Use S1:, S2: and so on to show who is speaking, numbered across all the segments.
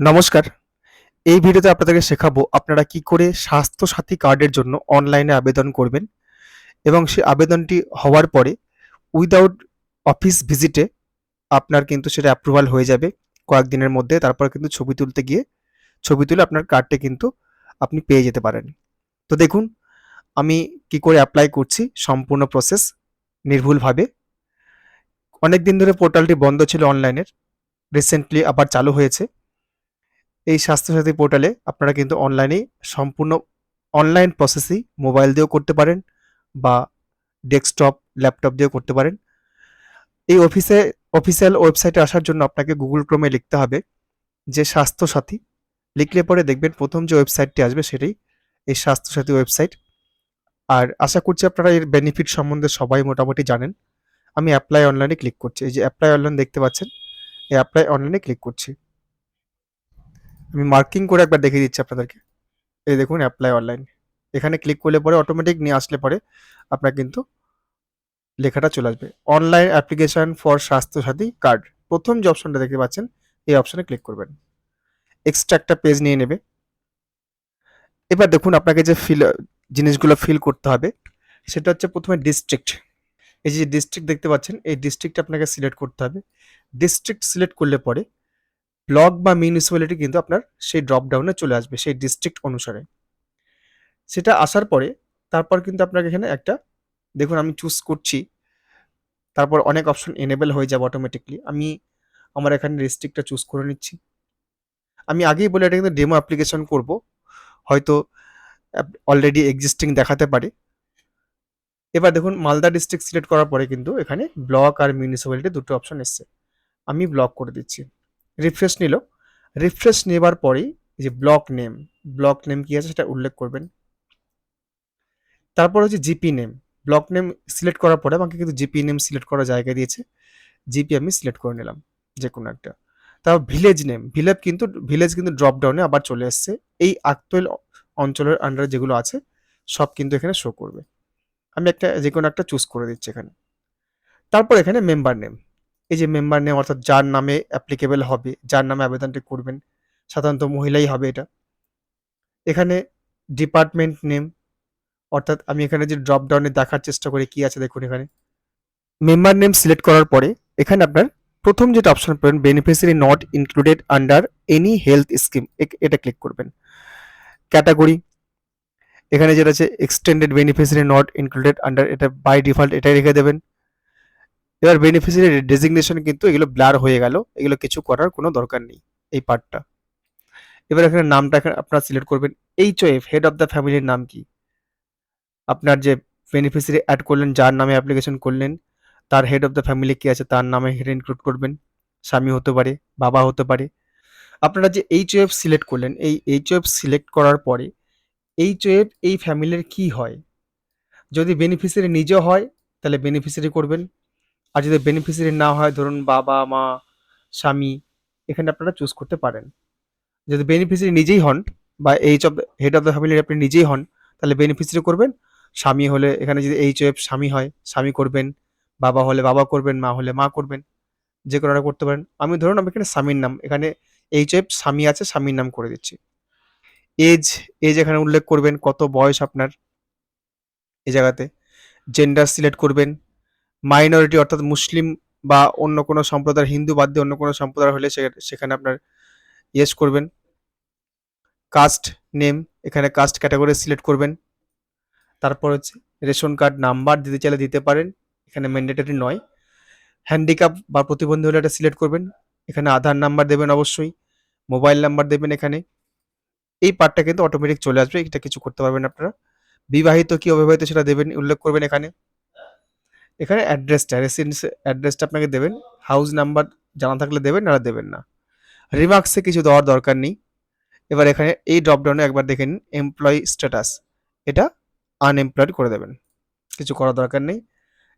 S1: নমস্কার। এই ভিডিওতে আপনাদেরকে শেখাবো আপনারা কি করে স্বাস্থ্যসাথী কার্ডের জন্য অনলাইনে আবেদন করবেন এবং সেই আবেদনটি হওয়ার পরে উইদাউট অফিস ভিজিটে আপনার কিন্তু সেটা অ্যাপ্রুভাল হয়ে যাবে। কয়েকদিনের মধ্যে তারপর কিন্তু ছবি তুলতে গিয়ে ছবি তুলে আপনার কার্ডটি কিন্তু আপনি পেয়ে যেতে পারেন। তো দেখুন, আমি কি করে অ্যাপ্লাই করছি সম্পূর্ণ প্রসেস নির্ভুলভাবে। অনেক দিন ধরে পোর্টালটি বন্ধ ছিল অনলাইনের রিসেন্টলি আবার চালু হয়েছে। এই স্বাস্থ্যসাথী পোর্টালে আপনারা কিন্তু অনলাইনে সম্পূর্ণ অনলাইন প্রসেসই মোবাইল দিয়েও করতে পারেন বা ডেস্কটপ ল্যাপটপ দিয়েও করতে পারেন। এই অফিসে অফিসিয়াল ওয়েবসাইটে আসার জন্য আপনাকে গুগল ক্রোমে লিখতে হবে যে স্বাস্থ্যসাথী। লিখলে পরে দেখবেন প্রথম যে ওয়েবসাইটটি আসবে সেটাই এই স্বাস্থ্যসাথী ওয়েবসাইট আর আশা করছি আপনারা এর বেনিফিট সম্বন্ধে সবাই মোটামুটি জানেন। আমি অ্যাপ্লাই অনলাইনে ক্লিক করছি। এই যে অ্যাপ্লাই অনলাইন দেখতে পাচ্ছেন, এই অ্যাপ্লাই অনলাইনে ক্লিক করছি। আমি মার্কিং করে একবার দেখিয়ে দিচ্ছি আপনাদেরকে। এই দেখুন অ্যাপ্লাই অনলাইন এখানে ক্লিক করলে পরে অটোমেটিক নিয়ে আসলে পরে আপনার কিন্তু লেখাটা চলে আসবে। Online application for Swasthya Sathi card প্রথম যে অপশনটা দেখতে পাচ্ছেন, এই অপশনে ক্লিক করবেন। এক্সট্রা একটা পেজ নিয়ে নেবে। এবার দেখুন, আপনাকে যে ফিল জিনিসগুলো ফিল করতে হবে, সেটা হচ্ছে প্রথমে ডিস্ট্রিক্ট এই যে ডিস্ট্রিক্ট দেখতে পাচ্ছেন, এই ডিস্ট্রিক্ট আপনাকে সিলেক্ট করতে হবে। ডিস্ট্রিক্ট সিলেক্ট করলে পরে ব্লক বা মিউনিসিপ্যালিটি কিন্তু আপনার সেই ড্রপ ডাউনে চলে আসবে, সেই ডিস্ট্রিক্ট অনুসারে। সেটা আসার পরে তারপর কিন্তু আপনাকে এখানে একটা, দেখুন আমি চুজ করছি, তারপর অনেক অপশন এনেবেল হয়ে যাবে অটোমেটিকলি আমি আমার এখানে ডিস্ট্রিক্টটা চুজ করে নিচ্ছি। আমি আগেই বলে এটা কিন্তু ডেমো অ্যাপ্লিকেশন করব, হয়তো অলরেডি এক্সিস্টিং দেখাতে পারে। এবার দেখুন মালদা ডিস্ট্রিক্ট সিলেক্ট করার পরে কিন্তু এখানে ব্লক আর মিউনিসিপ্যালিটি দুটো অপশন এসছে। আমি ব্লক করে দিচ্ছি। রিফ্রেশ নিল। রিফ্রেশ নেবার পরেই যে ব্লক নেম ব্লক নেম কি আছে সেটা উল্লেখ করবেন। তারপর হচ্ছে GP name block name select করার পরে আমাকে কিন্তু জিপি নেম সিলেক্ট করার জায়গা দিয়েছে। জিপি আমি সিলেক্ট করে নিলাম, যে কোনো একটা। তারপর ভিলেজ নেম ভিলেজ কিন্তু ভিলেজ কিন্তু ড্রপ ডাউনে আবার চলে এসছে। এই আক্তৈল অঞ্চলের আন্ডারে যেগুলো আছে, সব কিন্তু এখানে শো করবে। আমি একটা, যে কোনো একটা চুজ করে দিচ্ছি এখানে। তারপর এখানে মেম্বার নেম এই যে মেম্বার নেম অর্থাৎ যার নামে অ্যাপ্লিকেবল হবে, যার নামে আবেদনটি করবেন, সাধারণত মহিলাই হবে এটা। এখানে ডিপার্টমেন্ট নেম অর্থাৎ আমি এখানে যে ড্রপ ডাউনে দেখার চেষ্টা করি কি আছে দেখুন এখানে। মেম্বার নেম সিলেক্ট করার পরে এখানে আপনার প্রথম যেটা অপশন পাবেন beneficiary not included under any health scheme এটা ক্লিক করবেন। ক্যাটাগরি এখানে যেটা আছে extended beneficiary not included under এটা বাই ডিফল্ট এটাই রেখে দেবেন। এবার বেনিফিসিয়ারি ডেজিগনেশন কিন্তু এগুলো ব্লার হয়ে গেল। এগুলো কিছু করার কোনো দরকার নেই এই পার্টটা এবার এখানে নামটা আপনারা সিলেক্ট করবেন। H F head of the ফ্যামিলির নাম কি? আপনার যে বেনিফিসিয়ারি অ্যাড করলেন, যার নামে অ্যাপ্লিকেশন করলেন, তার হেড অফ দ্য ফ্যামিলি কি আছে, তার নামে হেড ইনক্লুড করবেন। স্বামী হতে পারে, বাবা হতে পারে। আপনারা যে এইচ এফ সিলেক্ট করলেন, এই এইচ এফ সিলেক্ট করার পরে এইচ এফ এই ফ্যামিলির কি হয়? যদি বেনিফিসিয়ারি নিজেও হয়, তাহলে বেনিফিসিয়ারি করবেন। আর যদি বেনিফিসিয়ারি না হয়, ধরুন বাবা, মা, স্বামী, এখানে আপনারা চুজ করতে পারেন। যদি বেনিফিসিয়ারি নিজেই হন বা H of head of the ফ্যামিলির আপনি নিজেই হন, তাহলে বেনিফিসিয়ারি করবেন। স্বামী হলে এখানে যদি এইচ এফ স্বামী হয়, স্বামী করবেন। বাবা হলে বাবা করবেন, মা হলে মা করবেন। যে কোনো একটা করতে পারেন। আমি ধরুন আমি এখানে স্বামীর নাম, এখানে এইচ এফ স্বামী আছে, স্বামীর নাম করে দিচ্ছি। এজ এজ এখানে উল্লেখ করবেন, কত বয়স আপনার? এ জায়গাতে। জেন্ডার সিলেক্ট করবেন। মাইনরিটি অর্থাৎ মুসলিম বা অন্য কোনো সম্প্রদায়ের, হিন্দু বাদ দিয়ে অন্য কোনো সম্প্রদায় হলে সেখানে আপনার ইয়েস করবেন। কাস্ট নেম এখানে কাস্ট ক্যাটাগরি সিলেক্ট করবেন। তারপর হচ্ছে রেশন কার্ড নাম্বার দিতে চাইলে দিতে পারেন, এখানে ম্যান্ডেটরি নয়। হ্যান্ডিক্যাপ বা প্রতিবন্ধী হলে এটা সিলেক্ট করবেন। এখানে আধার নাম্বার দেবেন অবশ্যই মোবাইল নাম্বার দেবেন এখানে। এই পার্টটা কিন্তু অটোমেটিক চলে আসবে, এটা কিছু করতে পারবেন আপনারা। বিবাহিত কি অবিবাহিত সেটা দেবেন, উল্লেখ করবেন এখানে। এখানে অ্যাড্রেসটা রেসিডেন্স অ্যাড্রেসটা আপনাকে দেবেন হাউস নাম্বার জানা থাকলে দেবেন না দেবেন না। রিমার্কসে কিছু দেওয়ার দরকার নেই। এবার এখানে এই ড্রপডাউনে একবার দেখে নিন এমপ্লয়ি স্ট্যাটাস এটা আনএমপ্লয়েড করে দেবেন। কিছু করার দরকার নেই।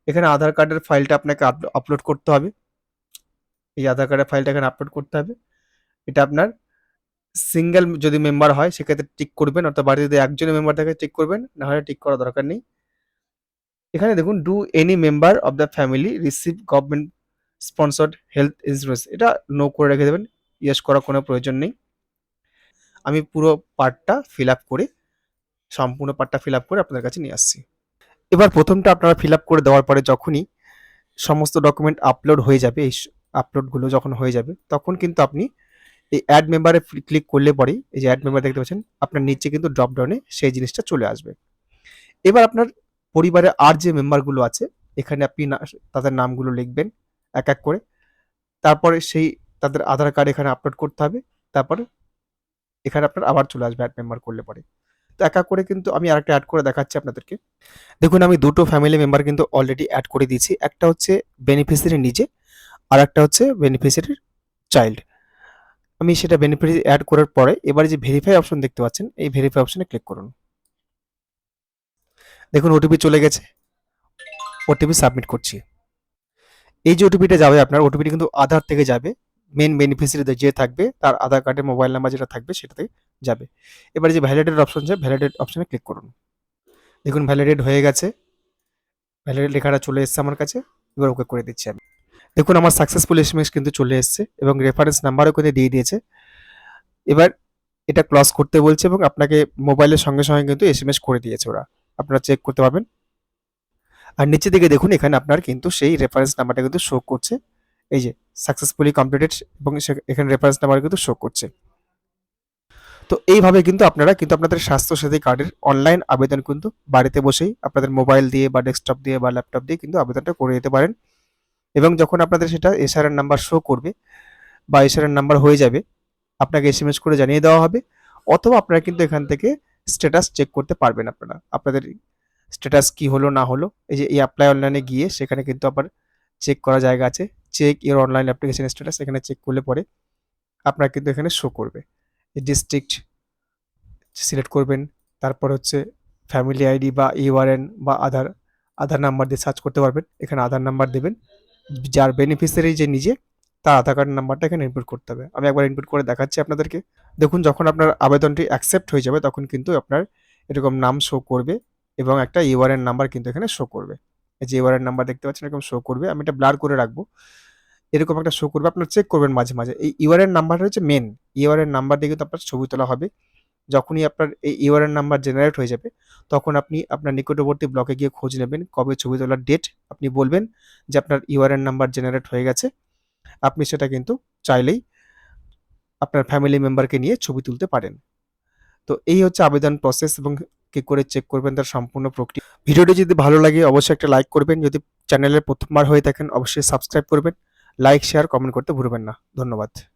S1: এখানে আধার কার্ডের ফাইলটা আপনাকে আপলোড করতে হবে। এই আধার কার্ডের ফাইলটা এখানে আপলোড করতে হবে। এটা আপনার সিঙ্গেল যদি মেম্বার হয়, সেক্ষেত্রে টিক করবেন, অর্থাৎ বাড়িতে যদি একজনের মেম্বার থাকে টিক করবেন না হলে টিক করার দরকার নেই। এখানে দেখুন do any member of the family receive government sponsored health insurance এটা নো করে রেখে দেবেন ইয়েস করার কোনো প্রয়োজন নেই। আমি পুরো পার্টটা ফিল আপ করে, সম্পূর্ণ পার্টটা ফিল আপ করে আপনাদের কাছে নিয়ে আসছি। এবার প্রথমটা আপনারা ফিল আপ করে দেওয়ার পরে যখনই সমস্ত ডকুমেন্ট আপলোড হয়ে যাবে, এই আপলোডগুলো যখন হয়ে যাবে, তখন কিন্তু আপনি এই অ্যাড মেম্বারে ক্লিক করলে পরেই, এই যে অ্যাড মেম্বার দেখতে পাচ্ছেন, আপনার নিচে কিন্তু ড্রপ ডাউনে সেই জিনিসটা চলে আসবে। এবার আপনার পরিবারে আর যে মেম্বারগুলো আছে, এখানে আপনি তাদের নামগুলো লিখবেন, এক এক করে। তারপরে সেই, তাদের আধার কার্ড এখানে আপলোড করতে হবে। তারপরে এখানে আপনার আবার চলে আসবে অ্যাড মেম্বার করলে পরে। তো এক এক করে কিন্তু আমি আরেকটা অ্যাড করে দেখাচ্ছি আপনাদেরকে। দেখুন, আমি দুটো ফ্যামিলি মেম্বার কিন্তু অলরেডি অ্যাড করে দিয়েছি। একটা হচ্ছে বেনিফিসিয়ারি নিজে, আর একটা হচ্ছে বেনিফিসিয়ারির চাইল্ড আমি সেটা বেনিফিট অ্যাড করার পরে, এবারে যে ভেরিফাই অপশন দেখতে পাচ্ছেন, এই ভেরিফাই অপশনে ক্লিক করুন। দেখুন ওটিপি চলে গেছে। ওটিপি সাবমিট করছি। এই যে ওটিপিটা যাবে আপনার ওটিপিটা কিন্তু আধার থেকে যাবে। মেন বেনিফিসিয়ারি যে থাকবে, তার আধার কার্ডের মোবাইল নাম্বার যেটা থাকবে, সেটাতে যাবে। এবারে যে ভ্যালিডেট অপশন আছে ভ্যালিডেট অপশনে ক্লিক করুন। দেখুন ভ্যালিডেট হয়ে গেছে। ভ্যালিডেট লেখাটা চলে এসেছে আমার কাছে। এবার ওকে করে দিচ্ছি আমি। দেখুন, আমার সাকসেসফুল এসএমএস কিন্তু চলে এসেছে এবং রেফারেন্স নাম্বারও কিন্তু দিয়ে দিয়েছে। এবার এটা ক্লস করতে বলছে এবং আপনাকে মোবাইলের সঙ্গে সঙ্গে কিন্তু এসএমএস করে দিয়েছে ওরা। আপনারা চেক করতে পারবেন। আর নিচে দিকে দেখুন, এখানে আপনার কিন্তু সেই রেফারেন্স নাম্বারটা কিন্তু শো করছে। এই যে সাকসেসফুলি কমপ্লিটেড এবং এখানে রেফারেন্স নাম্বার কিন্তু শো করছে। তো এইভাবে কিন্তু আপনারা কিন্তু আপনাদের স্বাস্থ্য সাথী কার্ডের অনলাইন আবেদন কিন্তু বাড়িতে বসেই আপনাদের মোবাইল দিয়ে বা ডেস্কটপ দিয়ে বা ল্যাপটপ দিয়ে কিন্তু আবেদনটা করে দিতে পারেন। এবং যখন আপনাদের সেটা এসআরএন নাম্বার শো করবে বা এসআরএন নাম্বার হয়ে যাবে, আপনাকে এস করে জানিয়ে দেওয়া হবে। অথবা আপনারা কিন্তু এখান থেকে স্ট্যাটাস চেক করতে পারবেন আপনারা। আপনাদের স্ট্যাটাস কি হলো, না হলো, এই যে এই অ্যাপ্লাই অনলাইনে গিয়ে সেখানে কিন্তু আবার চেক করা জায়গা আছে। Check your online application status এখানে চেক করলে পরে আপনার কিন্তু এখানে শো করবে। ডিস্ট্রিক্ট সিলেক্ট করবেন, তারপর হচ্ছে ফ্যামিলি আইডি বা ইউআরএন বা আধার আধার নাম্বার দিয়ে সার্চ করতে পারবেন। এখানে আধার নাম্বার দেবেন। যার বেনিফিসিয়ারি যে নিজে তার আধার কার্ড নাম্বারটা এখানে ইনপুট করতে হবে। আমি একবার ইনপুট করে দেখাচ্ছি আপনাদেরকে। দেখুন, যখন আপনার আবেদনটি অ্যাকসেপ্ট হয়ে যাবে, তখন কিন্তু আপনার এরকম নাম শো করবে এবং একটা ইউআরএন নাম্বার কিন্তু এখানে শো করবে। এই যে ইউআরএন নাম্বার দেখতে পাচ্ছেন, এরকম শো করবে। আমি এটা ব্লার করে রাখব। এরকম একটা শো করবে, আপনার চেক করবেন মাঝে মাঝে। এই ইউআরএন নাম্বারটা হচ্ছে মেন ইউআরএন নাম্বার দিয়ে কিন্তু আপনার ছবি তোলা হবে। যখনই আপনার এই ইউআরএন নাম্বার জেনারেট হয়ে যাবে, তখন আপনি আপনার নিকটবর্তী ব্লকে গিয়ে খোঁজ নেবেন, কবে ছবি তোলার ডেট আপনি বলবেন যে আপনার ইউআরএন নাম্বার জেনারেট হয়ে গেছে। আপনি সেটা কিন্তু চাইলেই আপনার ফ্যামিলি মেম্বারকে নিয়ে ছবি তুলতে পারেন। তো এই হচ্ছে আবেদন প্রসেস এবং কি করে চেক করবেন তার সম্পূর্ণ প্রক্রিয়া। ভিডিওটি যদি ভালো লাগে অবশ্যই একটা লাইক করবেন। যদি চ্যানেলে প্রথমবার হয়ে থাকেন, অবশ্যই সাবস্ক্রাইব করবেন। লাইক শেয়ার কমেন্ট করতে ভুলবেন না। ধন্যবাদ।